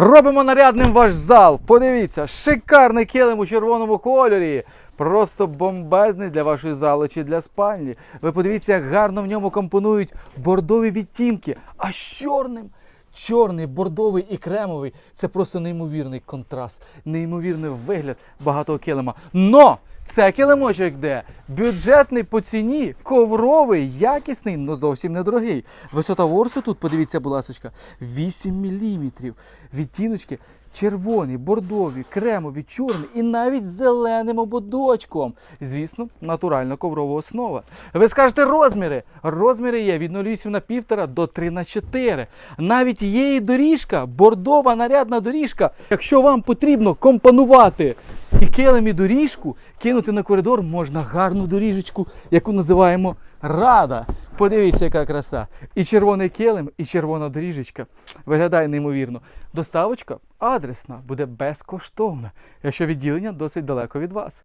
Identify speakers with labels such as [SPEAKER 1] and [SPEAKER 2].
[SPEAKER 1] Робимо нарядним ваш зал. Подивіться, шикарний килим у червоному кольорі. Просто бомбезний для вашої зали чи для спальні. Ви подивіться, як гарно в ньому компонують бордові відтінки, а з чорним. Чорний, бордовий і кремовий це просто неймовірний контраст, неймовірний вигляд багатого килима. Но це килимочок де бюджетний по ціні, ковровий, якісний, але зовсім недорогий. Висота ворсу тут, подивіться, будь ласка, 8 мм. Відтіночки червоні, бордові, кремові, чорні і навіть зеленим ободочком. Звісно, натуральна коврова основа. Ви скажете розміри. Розміри є від 0,8 на 1,5 до 3 на 4. Навіть є і доріжка, бордова нарядна доріжка. Якщо вам потрібно компонувати і килим і доріжку, кинути на коридор можна гарну доріжечку, яку називаємо рада. Подивіться, яка краса. І червоний килим, і червона доріжечка. Виглядає неймовірно. Доставочка адресна буде безкоштовна, якщо відділення досить далеко від вас.